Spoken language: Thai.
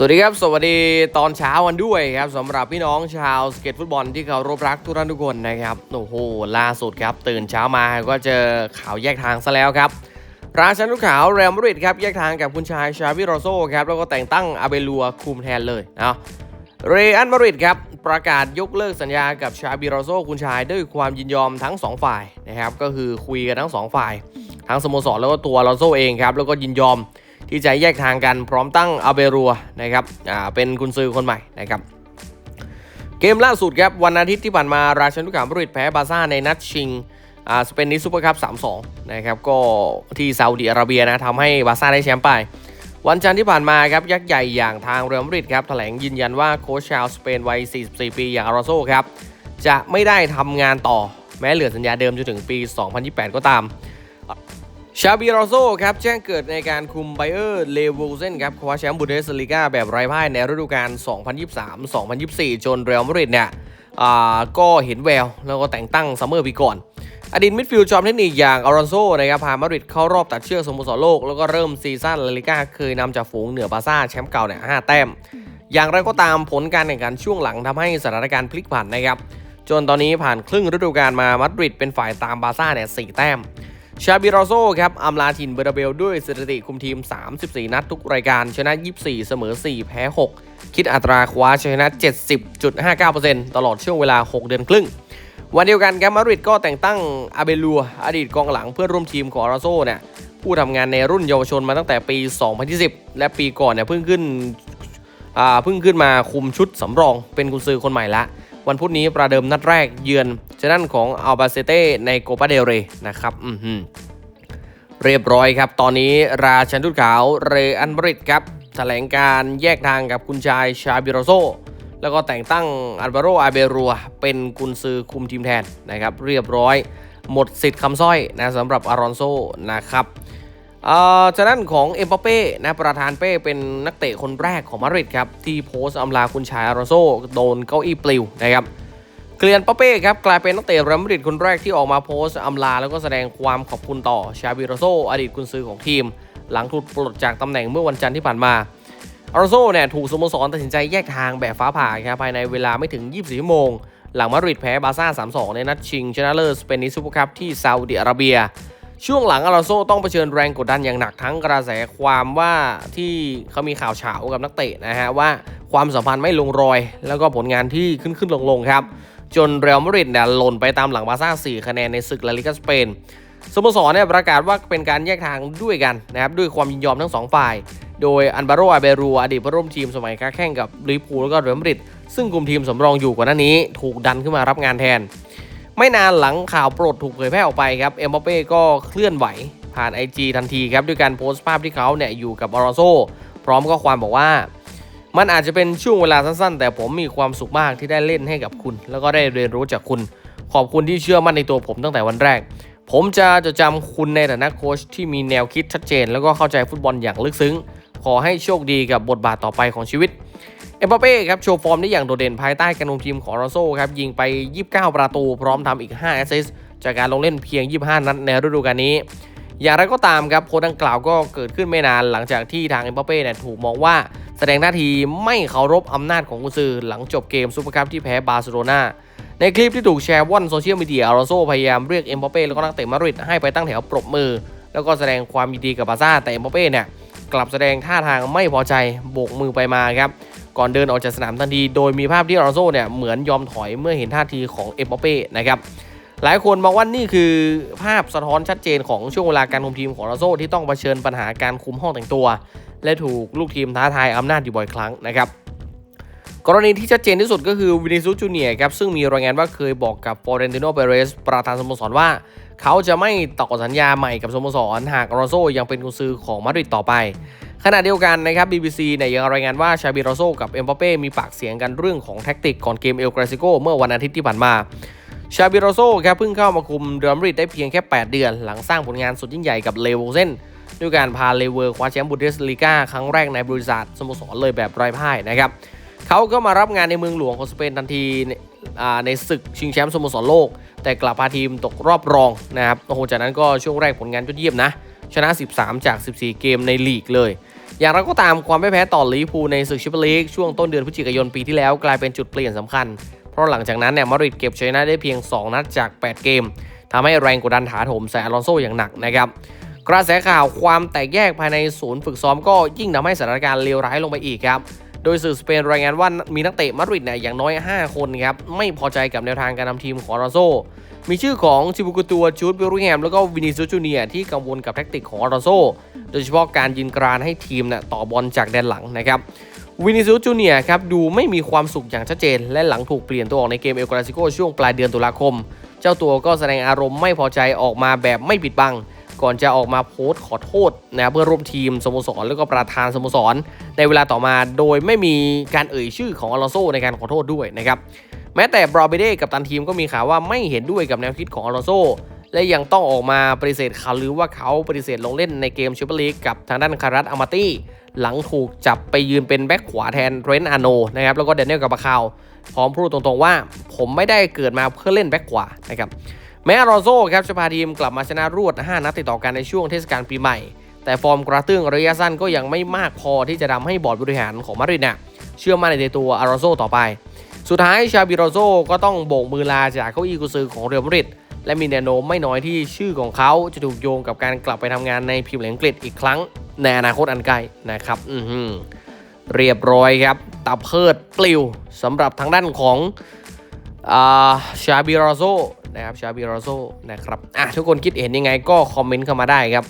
สวัสดีครับ สวัสดีตอนเช้าวันด้วยครับสำหรับพี่น้องชาวสเก็ตฟุตบอลที่เคารพรักทุกท่านทุกคนนะครับโอ้โหล่าสุดครับ ตื่นเช้ามาก็เจอข่าวแยกทางซะแล้วครับ ราชันลูกขาวเรอัลมาดริดครับ แยกทางกับคุณชายชาวิโรโซครับ แล้วก็แต่งตั้งอาเบลัวคุมแทนเลยนะเรอัลมาดริดครับ ประกาศยกเลิกสัญญากับชาบิโรโซคุณชายด้วยความยินยอมทั้งสองฝ่ายนะครับก็คือคุยกันทั้งสองฝ่าย ทั้งสโมสรแล้วก็ตัวโรโซเองครับแล้วก็ยินยอม ที่จะแยกทางกันพร้อมตั้งอาเบรัวนะครับอ่าเป็นกุนซือคนใหม่นะครับเกมล่าสุดครับวันอาทิตย์ที่ผ่านมาราชันทุกามบริดแพ้บาซ่าในนัดชิงอ่าสเปนนิสซูเปอร์คัพ3-2นะครับก็ที่ซาอุดิอาระเบียนะทำให้บาซ่าได้แชมป์ไป วันจันทร์ที่ผ่านมาครับยักษ์ใหญ่อย่างทางเรอัลมาดริดครับแถลงยืนยันว่าโค้ชชาวสเปนวัย 44 ปีอย่างอาราโซครับจะไม่ได้ทำงานต่อแม้เหลือสัญญาเดิมจนถึงปี 2028 ก็ตาม ชาบิโรโซครับแจ้งเกิดในการคุมไบเออร์เลเวลเซนครับคว้าแชมป์บูเดสลีกาแบบไร้พ่ายในฤดูกาล 2023-2024 จนเรอัลมาดริดเนี่ยอ่าก็เห็นแวว แล้วก็แต่งตั้งซัมเมอร์ปีก่อน อดีตมิดฟิลด์จอมเทคนิคอย่างอารอนโซนะครับพามาดริดเข้ารอบตัดเชือกสโมสรโลก แล้วก็เริ่มซีซั่นลาลิก้าเคยนำจากฝูงเหนือบาซ่าแชมป์เก่าเนี่ยห้าแต้ม อย่างไรก็ตามผลการแข่งขันช่วงหลังทำให้สถานการณ์พลิกผันนะครับจนตอนนี้ผ่านครึ่งฤดูกาลมามาดริดเป็นฝ่ายตามบาซ่าเนี่ยสี่แต้ม ชาบิโรโซครับอำลาถิ่นเบอร์เบลด้วยสถิติคุมทีม 34 นัดทุกรายการ ชนะ 24 เสมอ 4 แพ้ 6 คิดอัตราคว้าชนะ 70.59%ตลอดช่วงเวลา 6 เดือนครึ่ง วันเดียวกันครับมาดริดก็แต่งตั้งอาเบลัวอดีตกองหลังเพื่อนร่วมทีมของอาราโซเนี่ยผู้ทำงานในรุ่นเยาวชนมาตั้งแต่ปี 2020และปีก่อนเนี่ยเพิ่งขึ้นอ่าเพิ่งขึ้นมาคุมชุดสำรองเป็นกุนซือคนใหม่ละ วันพุธนี้ประเดิมนัดแรกเยือน เจนันของอัลบาเซเต้ในโกปาเดเรนะครับอือหือเรียบร้อยครับ ตอนนี้ราชันทุตขาวเรอันบริดครับแถลงการแยกทางกับคุณชายชาบิโรโซ แล้วก็แต่งตั้งอัลวาโรอาเบรัวเป็นกุนซือคุมทีมแทนนะครับ เรียบร้อยหมดสิทธิ์คำสร้อยนะสำหรับอารอนโซนะครับเอ่อจากนั้นของเอ็มปาเป้นะประธานเป้เป็นนักเตะคนแรกของมาดริดครับ ที่โพสต์อำลาคุณชายอารอนโซ โดนเก้าอี้ปลิวนะครับ เกลียนปาเป้ครับกลายเป็นนักเตะเรอัลมาดริดคนแรกที่ออกมาโพสต์อำลา แล้วก็แสดงความขอบคุณต่อชาบิโรโซอดีตกุนซือของทีม หลังถูกปลดจากตำแหน่งเมื่อวันจันทร์ที่ผ่านมาอารอนโซเนี่ยถูกสโมสรตัดสินใจแยกทางแบบฟ้าผ่าครับภายในเวลาไม่ถึง 24 ชั่วโมง หลังมาดริดแพ้บาซ่า 3-2 ในนัดชิงชนะเลิศสเปนิสซูเปอร์คัพที่ซาอุดิอาระเบีย ช่วงหลังอารอนโซต้องเผชิญแรงกดดันอย่างหนักทั้งกระแสความว่าที่เขามีข่าวเฉากับนักเตะนะฮะว่าความสัมพันธ์ไม่ลงรอย แล้วก็ผลงานที่ขึ้นขึ้นลงลงครับ จนเรอัลมาดริดเนี่ยหล่นไปตามหลังบาร์ซ่า4คะแนนในศึกลาลิกาสเปนสโมสรเนี่ยประกาศว่าเป็นการแยกทางด้วยกันนะครับด้วยความยินยอมทั้งสองฝ่าย โดยอันบาโรอาเบรูอดีตผู้ร่วมทีมสมัยค้าแข่งกับลิเวอร์พูลแล้วก็เรอัลมาดริดซึ่งกลุ่มทีมสำรองอยู่ก่อนหน้านี้ ถูกดันขึ้นมารับงานแทน ไม่นานหลังข่าวโปรดถูกเผยแพร่ออกไปครับเอ็มบัปเป้ก็เคลื่อนไหวผ่าน IG ทันทีครับด้วยการโพสต์ภาพที่เขาเนี่ยอยู่กับอารอโซพร้อมข้อความบอกว่า มันอาจจะเป็นช่วงเวลาสั้นๆ แต่ผมมีความสุขมากที่ได้เล่นให้กับคุณ แล้วก็ได้เรียนรู้จากคุณ ขอบคุณที่เชื่อมั่นในตัวผมตั้งแต่วันแรก ผมจะจดจำคุณในฐานะโค้ชที่มีแนวคิดชัดเจน แล้วก็เข้าใจฟุตบอลอย่างลึกซึ้ง ขอให้โชคดีกับบทบาทต่อไปของชีวิต เอ็มบัปเป้ครับโชว์ฟอร์มได้อย่างโดดเด่นภายใต้การคุมทีมของรอโซครับยิงไป 29 ประตู พร้อมทำอีก 5 แอสซิสต์จากการลงเล่นเพียง 25 นัดในฤดูกาลนี้ อย่างไรก็ตามครับโพสต์ดังกล่าวก็เกิดขึ้นไม่นานหลังจากที่ทางเอ็มบัปเป้เนี่ยถูกมองว่าแสดงหน้าทีไม่เคารพอำนาจของกุนซือหลังจบเกมซูเปอร์คัพที่แพ้บาร์เซโลนาในคลิปที่ถูกแชร์ว่อนโซเชียลมีเดียอารอนโซพยายามเรียกเอ็มบัปเป้แล้วก็นักเตะมาดริดให้ไปตั้งแถวปรบมือ แล้วก็แสดงความยินดีกับบาซ่าแต่เอ็มบัปเป้เนี่ยกลับแสดงท่าทางไม่พอใจโบกมือไปมาครับก่อนเดินออกจากสนามทันที โดยมีภาพที่อารอนโซเนี่ยเหมือนยอมถอยเมื่อเห็นท่าทีของเอ็มบัปเป้นะครับ หลายคนมองว่านี่คือภาพสะท้อนชัดเจนของช่วงเวลาการคุมทีมของอารโซที่ต้องเผชิญปัญหาการคุมห้องแต่งตัว และถูกลูกทีมท้าทายอำนาจอยู่บ่อยครั้งนะครับกรณีที่ชัดเจนที่สุดก็คือวินิซูจูเนียครับซึ่งมีรายงานว่าเคยบอกกับฟอเรนติโนเปเรสประธานสโมสรว่า เขาจะไม่ต่อสัญญาใหม่กับสโมสร หากอารโซยังเป็นกุนซือของมาดริดต่อไป ขณะเดียวกันนะครับ BBC เนี่ยยังรายงานว่าชาบิโรโซกับเอ็มบัปเป้มีปากเสียงกันเรื่องของแท็กติกก่อนเกมเอลกราซิโกเมื่อวันอาทิตย์ที่ผ่านมา ชาบิโรโซครับเพิ่งเข้ามาคุมเรอัลมาดริดได้เพียงแค่ 8 เดือน หลังสร้างผลงานสุดยิ่งใหญ่กับเลเวลเซนด้วยการพาเลเวอร์คว้าแชมป์บุนเดสลีกาครั้งแรกในบริษัทสโมสรเลยแบบไร้พ่ายนะครับเขาก็มารับงานในเมืองหลวงของสเปนทันทีในศึกชิงแชมป์สโมสรโลก แต่กลับพาทีมตกรอบรองนะครับโอ้โหจากนั้นก็ช่วงแรกผลงานยอดเยี่ยมนะชนะ 13 จาก 14 เกมในลีกเลย อย่างไรก็ตามความไม่แพ้ต่อลิเวอร์พูลในศึกแชมเปี้ยนลีกช่วงต้นเดือนพฤศจิกายนปีที่แล้วกลายเป็นจุดเปลี่ยนสำคัญ ราะหลังจากนั้นเนี่ยมาดริดเก็บชัยชนะได้เพียง 2 นัดจาก 8 เกมทำให้แรงกดดันถาโถมใส่อลอนโซอย่างหนักนะครับกระแสข่าวความแตกแยกภายในศูนย์ฝึกซ้อมก็ยิ่งทำให้สถานการณ์เลวร้ายลงไปอีกครับโดยสื่อสเปนรายงานว่ามีนักเตะมาดริดเนี่ยอย่างน้อย 5 คนครับไม่พอใจกับแนวทางการนำทีมของอลอนโซมีชื่อของซิบุกุตัวจูดเบลริแฮมแล้วก็วินิซูจูเนียที่กังวลกับแทคติกของอลอนโซโดยเฉพาะการยิงกรานให้ทีมเนี่ยต่อบอลจากแดนหลังนะครับ วินิซูสจูเนียครับดูไม่มีความสุขอย่างชัดเจน และหลังถูกเปลี่ยนตัวออกในเกมเอลกราซิโกช่วงปลายเดือนตุลาคม เจ้าตัวก็แสดงอารมณ์ไม่พอใจออกมาแบบไม่ปิดบัง ก่อนจะออกมาโพสต์ขอโทษนะเพื่อร่วมทีมสโมสรแล้วก็ประธานสโมสร ในเวลาต่อมาโดยไม่มีการเอ่ยชื่อของอลอนโซในการขอโทษด้วยนะครับแม้แต่บรอเบเด้กับตันทีมก็มีข่าวว่าไม่เห็นด้วยกับแนวคิดของอลอนโซและยังต้องออกมาปฏิเสธข่าวลือว่าเขาปฏิเสธลงเล่นในเกมแชมเปี้ยนลีกกับทางด้านคารัตอามาตี้ หลังถูกจับไปยืนเป็นแบ็คขวาแทนเรนอาโนนะครับแล้วก็เดนเนลกับบาคาวพร้อมพูดตรงๆว่า ผมไม่ได้เกิดมาเพื่อเล่นแบ็คขวานะครับแม้อลอนโซครับจะพาทีมกลับมาชนะรวด 5 นัดติดต่อกันในช่วงเทศกาลปีใหม่ แต่ฟอร์มกระตื้องระยะสั้นก็ยังไม่มากพอที่จะทำให้บอร์ดบริหารของมาดริดน่ะเชื่อมั่นในตัวอารอนโซต่อไป สุดท้ายชาบิโรโซก็ต้องโบกมือลาจากเก้าอี้กุซือของเรอัลมาดริดและมีแนวโน้มไม่น้อยที่ชื่อของเขาจะถูกโยงกับการกลับไปทำงานในพรีเมียร์ลีกอังกฤษอีกครั้ง ในอนาคตอันใกล้นะครับอือหือเรียบร้อยครับตาเพิดปลิวสำหรับทางด้านของอชาบิโรโซนะครับชาบิโรโซนะครับอะทุกคนคิดเห็นยังไงก็คอมเมนต์เข้ามาได้ครับ